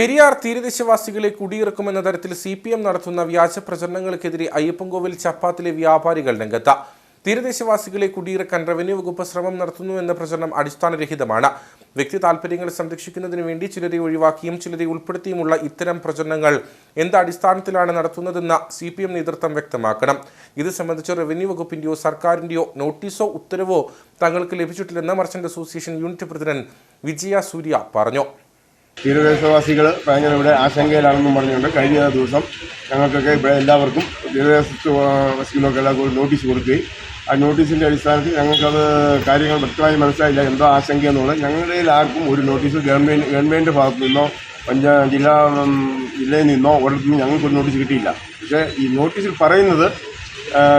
പെരിയാർ തീരദേശവാസികളെ കുടിയിറക്കുമെന്ന തരത്തിൽ C P M നടത്തുന്ന വ്യാജ പ്രചരണങ്ങൾക്കെതിരെ അയ്യപ്പൻകോവിൽ ചപ്പാത്തിലെ വ്യാപാരികൾ രംഗത്ത്. തീരദേശവാസികളെ കുടിയിറക്കാൻ റവന്യൂ വകുപ്പ് ശ്രമം നടത്തുന്നു എന്ന പ്രചരണം അടിസ്ഥാനരഹിതമാണ്. വ്യക്തി താൽപ്പര്യങ്ങൾ സംരക്ഷിക്കുന്നതിന് വേണ്ടി ചിലരെ ഒഴിവാക്കിയും ചിലരെ ഉൾപ്പെടുത്തിയുമുള്ള ഇത്തരം പ്രചരണങ്ങൾ എന്ത് അടിസ്ഥാനത്തിലാണ് നടത്തുന്നതെന്ന് സി പി എം നേതൃത്വം വ്യക്തമാക്കണം. ഇത് സംബന്ധിച്ച് റവന്യൂ വകുപ്പിന്റെയോ സർക്കാരിന്റെയോ നോട്ടീസോ ഉത്തരവോ തങ്ങൾക്ക് ലഭിച്ചിട്ടില്ലെന്ന് merchant association unit president Vijaya Surya പറഞ്ഞു. തീരദേശവാസികൾ ഭയങ്കര ഇവിടെ ആശങ്കയിലാണെന്നും പറഞ്ഞുകൊണ്ട് കഴിഞ്ഞ ദിവസം ഞങ്ങൾക്കൊക്കെ ഇവിടെ എല്ലാവർക്കും തീരദേശവാസികൾക്കൊക്കെ എല്ലാവർക്കും നോട്ടീസ് കൊടുക്കുകയും ആ നോട്ടീസിന്റെ അടിസ്ഥാനത്തിൽ ഞങ്ങൾക്കത് കാര്യങ്ങൾ വ്യക്തമായി മനസ്സിലായില്ല എന്തോ ആശങ്ക എന്നുള്ളത് ഞങ്ങളുടെ ആർക്കും ഒരു നോട്ടീസ് ഗവൺമെന്റ് ഗവൺമെന്റ് ഭാഗത്തു നിന്നോ പഞ്ചാ ജില്ലാ ജില്ലയിൽ നിന്നോ ഒരിടത്തുനിന്നും ഞങ്ങൾക്കൊരു നോട്ടീസ് കിട്ടിയില്ല. പക്ഷേ ഈ നോട്ടീസിൽ പറയുന്നത്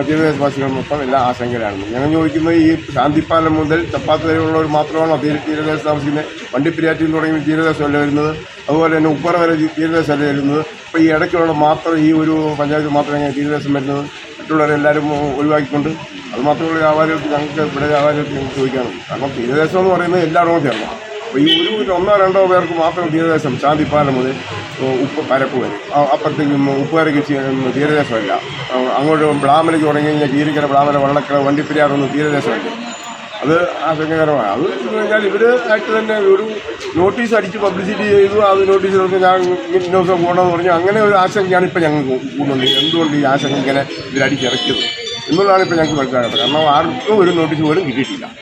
തീരദേശവാസികൾ മൊത്തം എല്ലാ ആശങ്കയിലാണ്. ഞങ്ങൾ ചോദിക്കുന്നത് ഈ ശാന്തിപ്പാലം മുതൽ ചപ്പാത്ത് വരെയുള്ളവർ മാത്രമാണോ തീര തീരദേശത്ത് താമസിക്കുന്നത്? വണ്ടിപ്പിരിയാറ്റിൽ തുടങ്ങി തീരദേശമല്ല വരുന്നത്? അതുപോലെ തന്നെ ഉപ്പറ വരെ തീരദേശമല്ല വരുന്നത്? അപ്പോൾ ഈ ഇടയ്ക്കുള്ള മാത്രം ഈ ഒരു പഞ്ചായത്ത് മാത്രമേ തീരദേശം വരുന്നത്? മറ്റുള്ളവരെല്ലാവരും ഒഴിവാക്കിക്കൊണ്ട് അതുമാത്രമുള്ള വ്യാപാരികൾക്ക് ഞങ്ങൾക്ക് ഇവിടെ വ്യാപാരികൾക്ക് ഞങ്ങൾക്ക് ചോദിക്കാനുള്ളൂ കാരണം തീരദേശം എന്ന് പറയുന്നത് എല്ലായിടവും ചേർന്നു അപ്പോൾ ഈ ഒരു ഒന്നോ രണ്ടോ പേർക്ക് മാത്രം തീരദേശം ശാന്തിപ്പാലം മുതൽ ഉപ്പ് പരപ്പ് വരെ. അപ്പുറത്തേക്കും ഉപ്പുകാരക്ക് തീരദേശമല്ല. അങ്ങോട്ട് ബ്ലാമലയ്ക്ക് തുടങ്ങി കഴിഞ്ഞാൽ കീരിക്കര ബ്ലാമല വള്ളക്കര വണ്ടിപ്പെരിയാറൊന്നും തീരദേശമല്ല. അത് ആശങ്കകരമാണ്. അത് പറഞ്ഞാൽ ഇവർ ആയിട്ട് തന്നെ ഒരു നോട്ടീസ് അടിച്ച് പബ്ലിസിറ്റി ചെയ്തു. അത് നോട്ടീസ് നമുക്ക് ഞാൻ ന്യൂസ് പോകണമെന്ന് പറഞ്ഞു. അങ്ങനെ ഒരു ആശങ്കയാണ് ഇപ്പോൾ ഞങ്ങൾക്ക് കൂടുന്നത്. എന്തുകൊണ്ട് ഈ ആശങ്ക ഇങ്ങനെ ഇവരടിച്ചിറക്കിയത് എന്നുള്ളതാണ് ഇപ്പോൾ ഞങ്ങൾക്ക് മനസ്സിലാക്കുന്നത് കാരണം ആർക്കും ഒരു നോട്ടീസ് പോലും കിട്ടിയിട്ടില്ല.